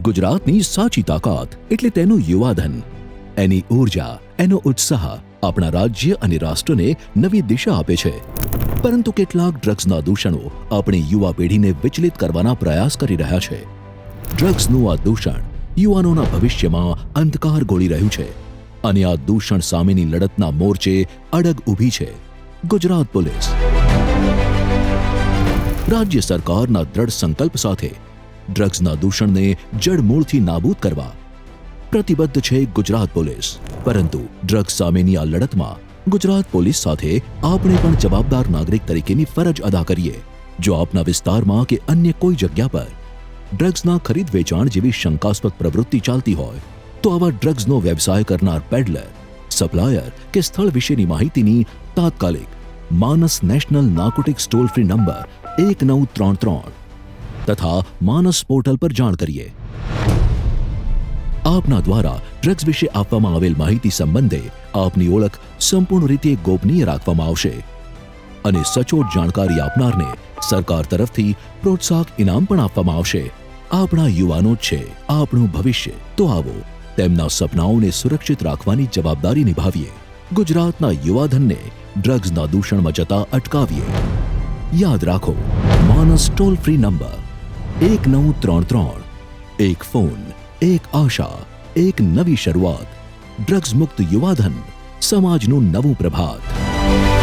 ગુજરાતની સાચી તાકાત એટલે તેનું યુવાધન. એની ઊર્જા એનો ઉત્સાહ આપણા રાજ્ય અને રાષ્ટ્રને નવી દિશા આપે છે. પરંતુ કેટલાક ડ્રગ્સના દૂષણો આપણી યુવા પેઢીને વિચલિત કરવાના પ્રયાસ કરી રહ્યા છે. ડ્રગ્સનું આ દૂષણ યુવાનોના ભવિષ્યમાં અંધકાર ગોળી રહ્યું છે અને આ દૂષણ સામેની લડતના મોરચે અડગ ઊભી છે. ગુજરાત પોલીસ. રાજ્ય સરકારના દ્રઢ સંકલ્પ સાથે ડ્રગ્સના દૂષણને જડમૂળથી નાબૂદ કરવા પ્રતિબદ્ધ છે ગુજરાત પોલીસ. પરંતુ ડ્રગ્સ સામેની આ લડતમાં ગુજરાત પોલીસ સાથે આપણે પણ જવાબદાર નાગરિક તરીકેની ફરજ અદા કરીએ. જો આપના વિસ્તારમાં કે અન્ય કોઈ જગ્યા પર ડ્રગ્સના ખરીદ વેચાણ જેવી શંકાસ્પદ પ્રવૃત્તિ ચાલતી હોય, તો આવા ડ્રગ્સનો વ્યવસાય કરનાર પેડલર, સપ્લાયર કે સ્થળ વિશેની માહિતીની તાત્કાલિક માનસ national narcotics toll free number એક નવ ત્રણ ત્રણ તથા માનસ પોર્ટલ પર જાણ કરીએ. આપના દ્વારા ડ્રગ્સ વિશે આપવામાં આવેલ માહિતી સંબંધે આપની ઓળખ સંપૂર્ણ રીતે ગોપનીય રાખવામાં આવશે અને સચોટ જાણકારી આપનારને સરકાર તરફથી પ્રોત્સાહક ઇનામ પણ આપવામાં આવશે. આપણા યુવાનો જ છે, આપણું ભવિષ્ય. તો આવો તેમના સપનાઓને સુરક્ષિત રાખવાની જવાબદારી નિભાવીએ. ગુજરાતના યુવાધનને ડ્રગ્સના દૂષણમાં જતા અટકાવીએ. યાદ રાખો, માનસ ટોલ ફ્રી નંબર એક નવ ત્રણ ત્રણ, એક ફોન એક આશા, એક નવી શરૂઆત ડ્રગ્સ મુક્ત યુવાધન, સમાજનું નવું પ્રભાત.